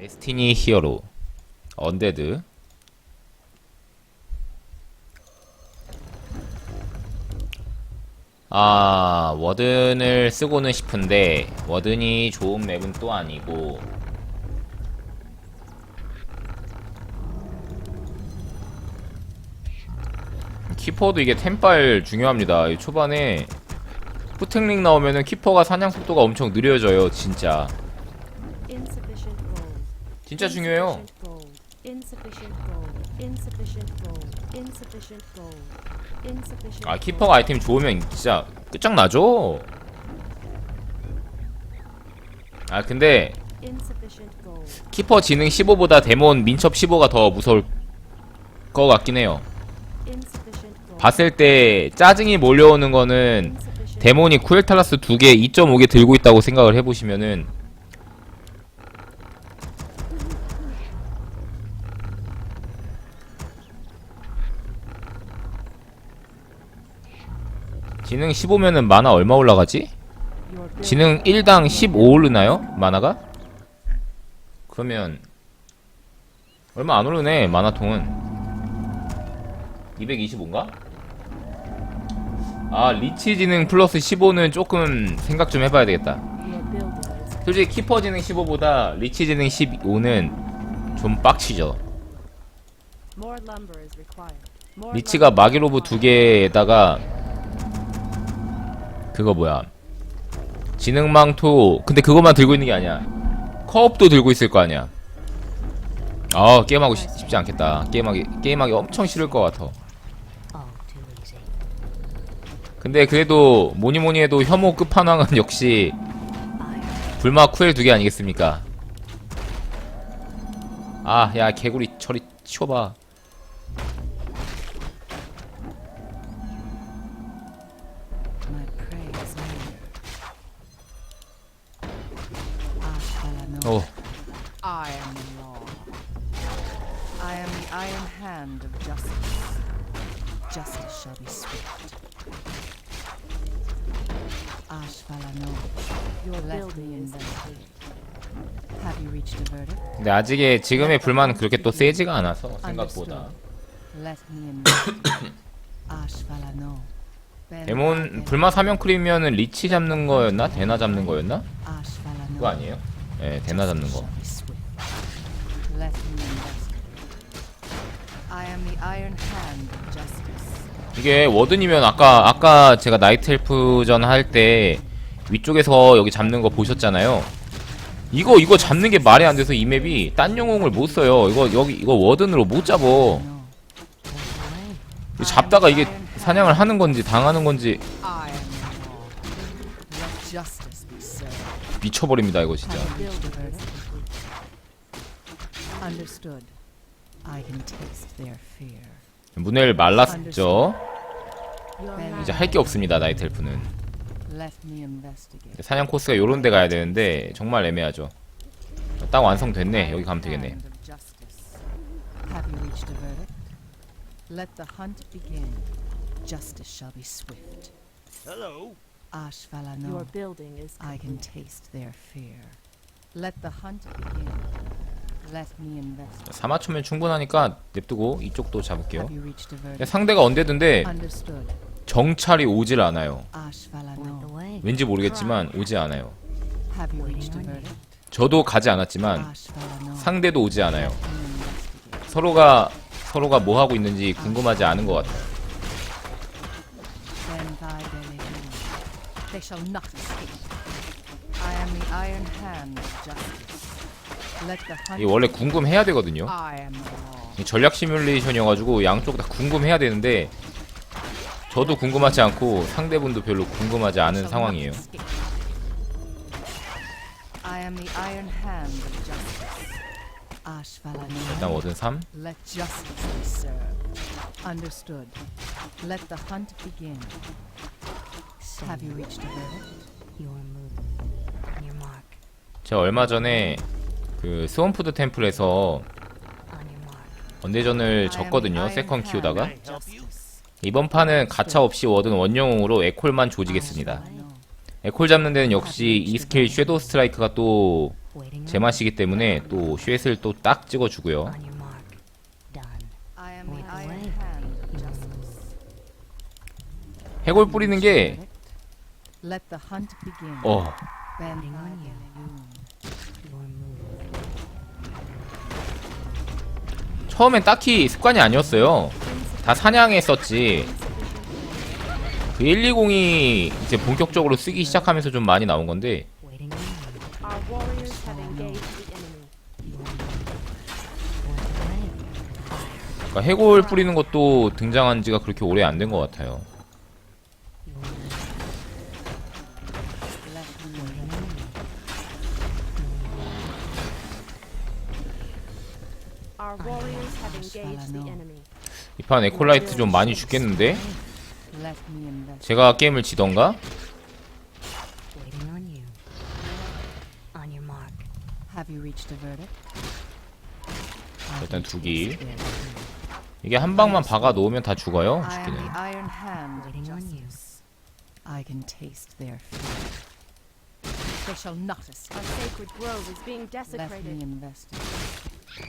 데스티니 히어로 언데드. 아 워든을 쓰고는 싶은데 워든이 좋은 맵은 또 아니고. 키퍼도 이게 템빨 중요합니다. 이 초반에 후탱링 나오면은 키퍼가 사냥 속도가 엄청 느려져요 진짜. 진짜 중요해요. 아 키퍼가 아이템 좋으면 진짜 끝장나죠 아 근데. 키퍼 지능 15보다 데몬 민첩 15가 더 무서울 것 같긴 해요. 봤을 때 짜증이 몰려오는 거는. 데몬이 쿠엘탈라스 2개 2.5개 들고 있다고 생각을 해보시면은 지능 15면은 만화 얼마 올라가지? 지능 1당 15 오르나요? 만화가? 그러면 얼마 안 오르네 만화통은 225인가? 아 리치 지능 플러스 15는 조금 생각 좀 해봐야 되겠다 솔직히 키퍼 지능 15보다 리치 지능 15는 좀 빡치죠 리치가 마기로브 두 required. 개에다가 그거 뭐야? 지능망토. 근데 그것만 들고 있는 게 아니야. 커업도 들고 있을 거 아니야. 아 게임하고 싶- 싶지 않겠다. 게임하기 게임하기 엄청 싫을 것 같아. 근데 그래도 뭐니뭐니 해도 혐오 끝판왕은 역시. 불마 쿠엘 두 개 아니겠습니까? 아 야 개구리 처리 치워봐 어 I am the law. I am the iron hand of justice. Justice shall be swift. Ashbalano. Your building me investigate. complete. Have you reached a verdict? 근데 아직의 지금의 불만은 그렇게 또 세지가 않아서 생각보다 Let me investigate. Ashbalano. Ben 데몬. 불마 사명 크리면은 리치 잡는 거였나? 데나 잡는 거였나? 그거 아니에요? 예, 데나 잡는 거. Shall be swift. Let me investigate. I am the iron hand of justice. 이게 워든이면 아까 아까 제가 나이트 헬프전 할 때 위쪽에서 여기 잡는 거 보셨잖아요. 이거 이거 잡는 게 말이 안 돼서 이 맵이 딴 영웅을 못 써요. 이거 여기 이거 워든으로 못 잡어. 잡다가 이게 사냥을 하는 건지 당하는 건지 미쳐버립니다 이거 진짜. Have you reached a verdict? Understood. I can taste their fear. 문el 말랐죠. 이제 할 게 없습니다 investigate. 사냥 코스가 요런 데 가야 되는데 정말 애매하죠. 딱 완성됐네. 여기 가면 되겠네. Hand of justice. Have you reached a verdict? Let the hunt begin. Justice shall be swift. Hello. Ashvalano. Your building is I can complete. taste their fear. Let the hunt begin. Let me investigate. 4마초면 충분하니까 냅두고 이쪽도 잡을게요. Have you reached a 근데 verdict? 상대가 언데드인데 Understood. 정찰이 오질 않아요. Ashvalano. 왠지 모르겠지만 오지 않아요. Have you reached a verdict? 저도 가지 않았지만 Ashvalano. 상대도 오지 않아요. Investigate. 서로가 서로가 뭐 하고 있는지 궁금하지 않은 것 같아요. They shall not escape. I am the iron hand of justice. Let the hunt 이 원래 궁금해야 되거든요. I am the law. 이 전략 시뮬레이션이어가지고 양쪽 다 궁금해야 되는데 저도 궁금하지 않고 상대분도 별로 궁금하지 않은 Shall not 상황이에요. escape. I am the iron hand of justice. Ashvalano. 일단 워든 3. Let justice be served. Understood. Let the hunt begin. 제가 얼마 전에 그 스원푸드 템플에서 the 졌거든요. iron 세컨 hand 키우다가. 이번 판은 가차 없이 워든 원영웅으로 에콜만 조지겠습니다. 에콜 잡는 데는 역시 이 스케일 섀도우 스트라이크가 또 Waiting 제 on, 맛이기 때문에 또 쉐스를 또딱 찍어주고요. 해골 뿌리는 게 Let the hunt begin. 어. 처음엔 딱히 습관이 아니었어요. 다 사냥했었지. 그 120이 이제 본격적으로 쓰기 시작하면서 좀 많이 나온 건데. 그러니까 해골 뿌리는 것도 등장한 지가 그렇게 오래 안 된 것 같아요. Your move. Let me Waiting on you. Our warriors have engaged the enemy. 이 판 에콜라이트 좀 많이 죽겠는데? 제가 게임을 지던가? Waiting on you. On your mark. Have you reached a verdict? I 일단 두기. 이게 한 방만 박아 놓으면 다 죽어요. 죽기는. the iron hand of Waiting on you. justice. I can taste their fear. They shall not escape. Our sacred grove is being Let me desecrated. investigate.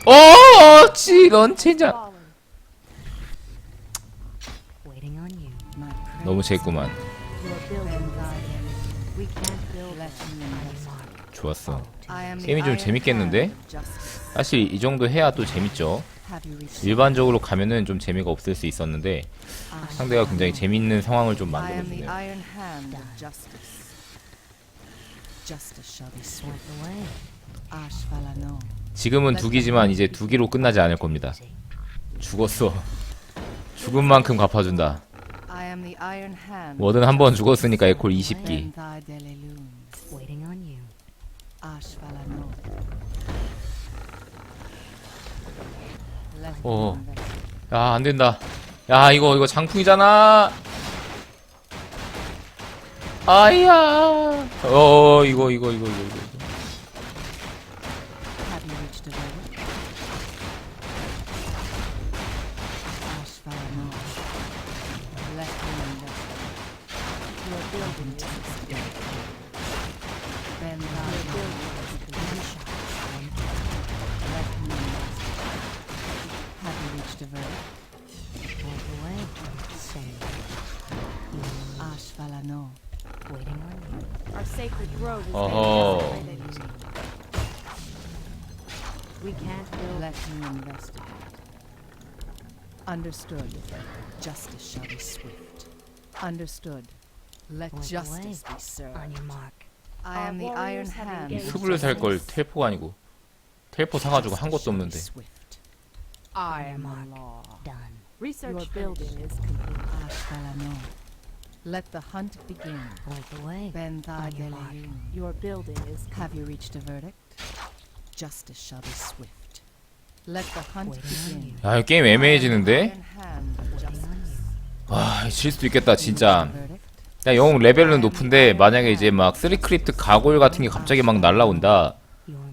어, 지, 넌 진짜. Fallen. Waiting on you. My praise. 너무 재구만. Your Ben building. Thaddeus. We can't build. Let me On your invest. mark. 좋았어. I am the 게임이 좀 iron 재밌겠는데? hand of justice. 사실 이 정도 해야 또 재밌죠. Have you reached 일반적으로 가면은 좀 재미가 없을 수 있었는데 I 상대가 굉장히 재밌는 상황을 좀 I am the 만들어주네요. iron hand of justice. Justice shall be Point swift. the way. Ashvalano. 지금은 두기지만 이제 두기로 끝나지 않을 겁니다. 죽었어. 죽은 만큼 갚아준다. I am the iron hand. 뭐든 한 번 죽었으니까 에콜 20기. Ben Thadelelun. Waiting on you. Ashvalano. Let me 어. 야, 안 된다. 야, 이거, 이거 장풍이잖아. 아이야. 어, 이거, 이거, 이거, 이거, 이거. Have you reached a verdict? Ashvalano. Let me invest. Your building takes death. Ben Thadelelun. One shot. One Let me invest. Have you reached a verdict? Point the way. Send. Our sacred grove is Oh. being desecrated. We can't build. Let me investigate. Understood. Justice shall be swift. Understood. Let Point the justice way. be served. On your mark. I am the Our iron warriors have hand. engaged. of 스블을 살 걸. 텔포가 아니고. 텔포 사가지고 한 것도 없는데. swift. I am the law. Done. Research Your building is complete. Ashvalano. Let the hunt begin. Point the way. Ben On your building is Have you reached a verdict? Justice shall be swift. Let the hunt begin. 야, 이 게임 애매해지는데? Iron hand of justice. 와, 질 수도 있겠다, 진짜. Verdict? 야, 영웅 레벨은 높은데, 만약에 이제 막 쓰리크립트 가골 같은 게 갑자기 막 날라온다.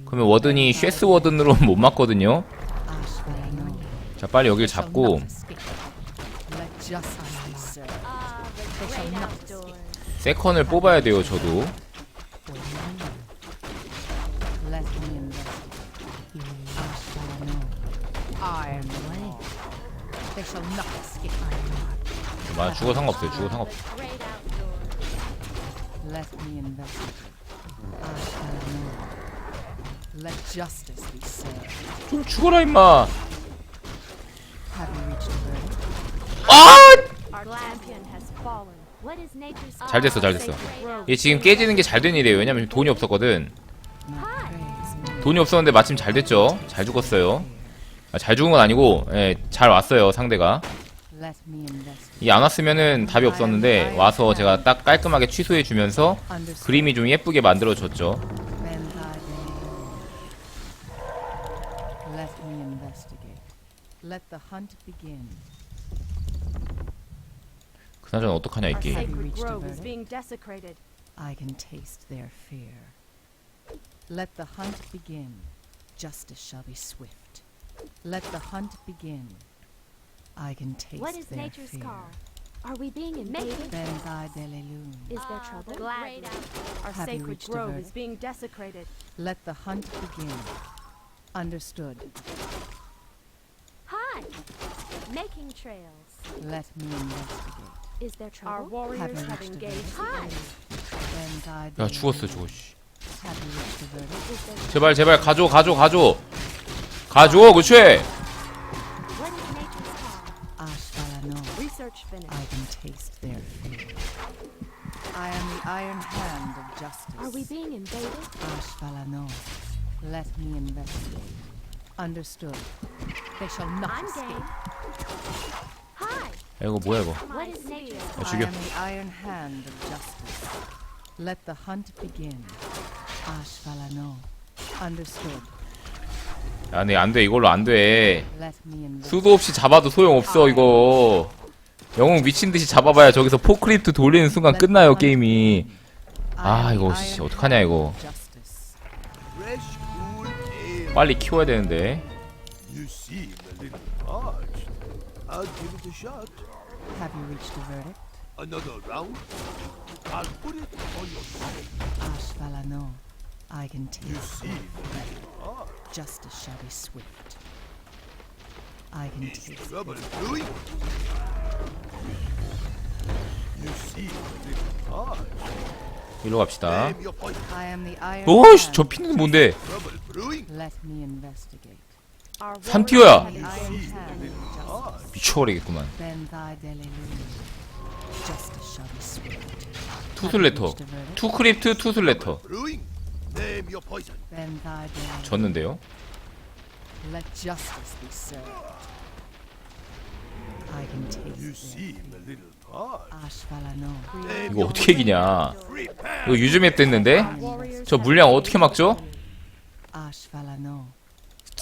그러면 워든이 쉐스 워든으로 못 맞거든요? Ashvalano. 자, 빨리 여길 shall 잡고. not escape. Let justice 세컨을 뽑아야 돼요, 저도. 마, 죽어 상관없어요, 죽어 Ah, 상관없어. 좀 죽어라, 임마. Have 잘 됐어, 잘 됐어. 얘 지금 깨지는 게 잘 된 일이에요. 왜냐면 돈이 없었거든. 돈이 없었는데 마침 잘 됐죠. 잘 죽었어요. 아, 잘 죽은 건 아니고, 예, 잘 왔어요, 상대가. 이 안 왔으면은 답이 없었는데, 와서 제가 딱 깔끔하게 취소해주면서. 그림이 좀 예쁘게 investigate. Let the hunt begin. 그나저나 어떡하냐, 이 Our 게임. sacred reached a grove is verdict? being desecrated. I can taste their fear. Let the hunt begin. Justice shall be swift. Let the hunt begin. I can taste What is their nature's fear. call? Are we being invaded? Benthai Delelun. Is there trouble? Gladly. Our Have you sacred reached a grove verdict? is being desecrated. Let the hunt begin. Understood. Hi. Making trails. Let me investigate. Is there Our trouble? warriors Have you have reached a engaged the Hi. enemy. Benthai 야 Delelun. 죽었어 저거 씨. Have you reached a verdict? Is there 제발 제발 가줘 가줘 가줘 가줘 그치 What is nature's call? Ashvalano. Research finished. I can taste their fear. I am the iron hand of justice. Are we being invaded? Ashvalano. Let me investigate. Understood. They shall not I'm escape. game. 야 이거 뭐야 이거 야 I 죽여 am the iron hand of justice. Let the hunt begin. Ashvalano. Understood. 야 근데 안돼 이걸로 안 돼 Let me investigate. 수도 없이 잡아도 소용 없어 이거 영웅 미친 듯이 잡아봐야 저기서 포크리프트 돌리는 순간 끝나요 게임이 아, 이거 씨, 어떡하냐, 이거. Fresh, cool ale. 빨리 키워야 되는데 You seem a little parched. I'll give it a shot. Have you reached a verdict? Another round? I'll put it on your tongue. Ashvalano. I can You taste seem a little parched. justice shall be swift. I can Is taste trouble brewing? You seem a little parched. 이리로 갑시다 Name your poison. I am the iron 오씨 hand. 저 피는 뭔데 Trouble brewing? Let me investigate. 산티오야. 미쳐버리겠구만. 투슬레터 투크리프트 투슬레터. 졌는데요 이거 어떻게 이기냐. 이거 유즈맵 됐는데 저 물량 어떻게 막죠?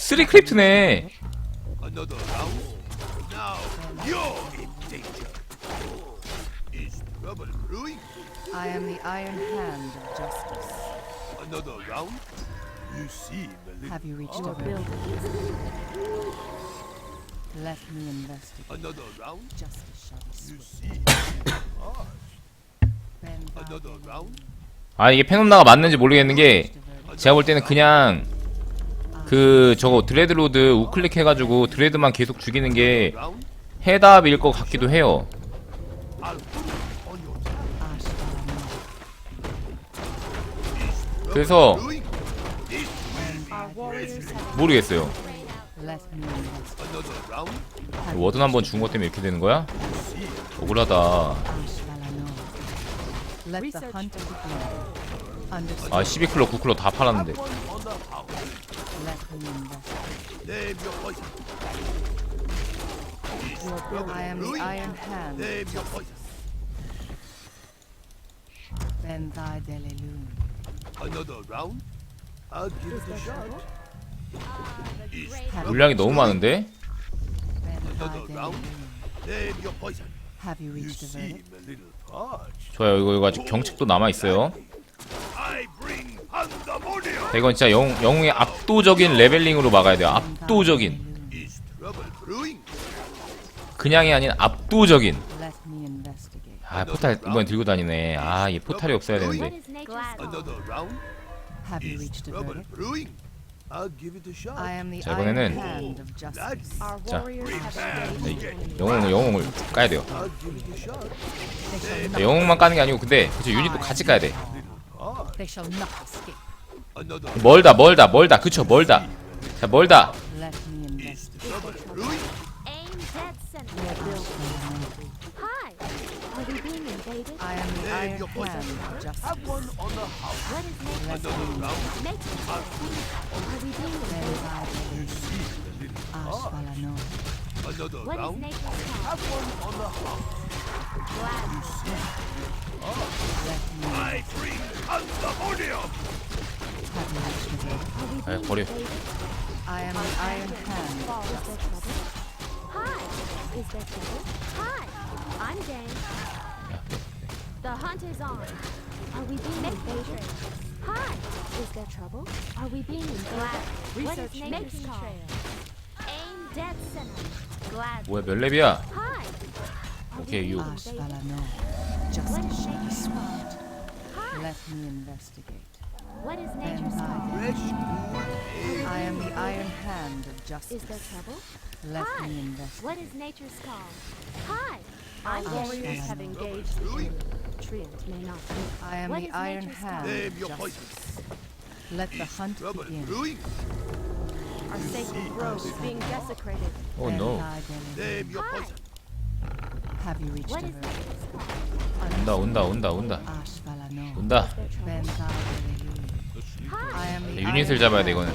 쓰리 크리프트네 Another round? Now you're in danger. Is trouble brewing? I am the iron hand of justice. Another round? You seem a little Have you reached a Our verdict? buildings. Let me investigate. Another round? Justice shall be You swift. seem a little harsh. Benthai Another Delelun. round? 아 이게 페놈나가 맞는지 모르겠는 게. 제가 볼 때는 그냥 그 저거 드레드로드 우클릭 해가지고 드레드만 계속 죽이는 게? 해답일 것 같기도 해요. 그래서 모르겠어요? 워든 한번 죽은 것 때문에 이렇게 되는 거야? 억울하다. 아 12클럽 9클럽 다 팔았는데 I am the iron hand. Another round? I'll give it a shot. Is Have 물량이 너무 많은데? Have you You reached seem a little. 좋아요 이거, 이거 아직 경책도 남아있어요 I bring 이건 진짜 영웅, 영웅의 압도적인 레벨링으로 막아야 돼요 압도적인? 그냥이 아닌 압도적인. 아 포탈 이번에 들고 다니네 아 얘 포탈이 없어야 되는데 자, 이번에는- 자. 영웅을 영웅을 까야 돼요 자, 영웅만 까는 게 아니고 근데 그쵸 유닛도 같이 까야 돼. They shall not escape. Another 멀다 멀다 멀다 그쵸 멀다 자 멀다 Let me? Aim dead center. Hi. Are we being invaded? I am the iron hand of justice. What is. Are we being invaded? What is nature's call? Have one on the house. Glad. Let me I bring pandemonium. have you reached a verdict? Are we 아 being 버려 invaded? I am the iron hand. Is there trouble? Hi. Is there trouble? Hi. I'm game. The hunt is on. Are we being invaded? Hi. Is there trouble? Are we being invaded? What is Research nature's making call? trail. Aim dead center. Glad. 뭐야 몇 렙이야 be swift. Let me investigate. What is nature's call? I, I am the iron hand of justice. Is there trouble? Let Hi. me investigate. What is nature's call? Hi, Our I'm warriors have engaged the enemy. May not be. I am What the is iron hand of justice. Let the hunt begin. Our sacred grove is being desecrated. 오 Then 노 I deliver. Name your Hi. poison. 온다 온다 온다 온다. 온다. 네, 유닛을 잡아야 돼 이거는.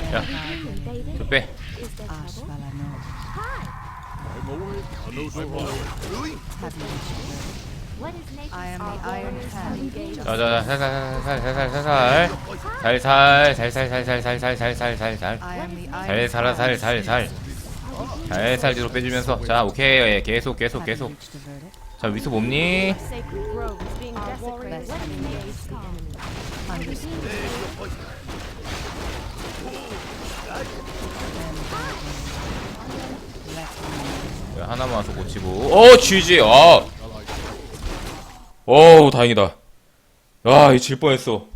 Hand of justice. 자자자 살살 살살 살살 살살 살살 살살살살살살살살 I am the 잘 살아 살살살. 살살 뒤로 빼주면서 자 오케이 예, 계속 계속 계속? 자 위스 봅니? 네, 하나만 와서 고치고. 어, 쥐지 아! 어우, 다행이다. 아, 야, 이질 뻔했어.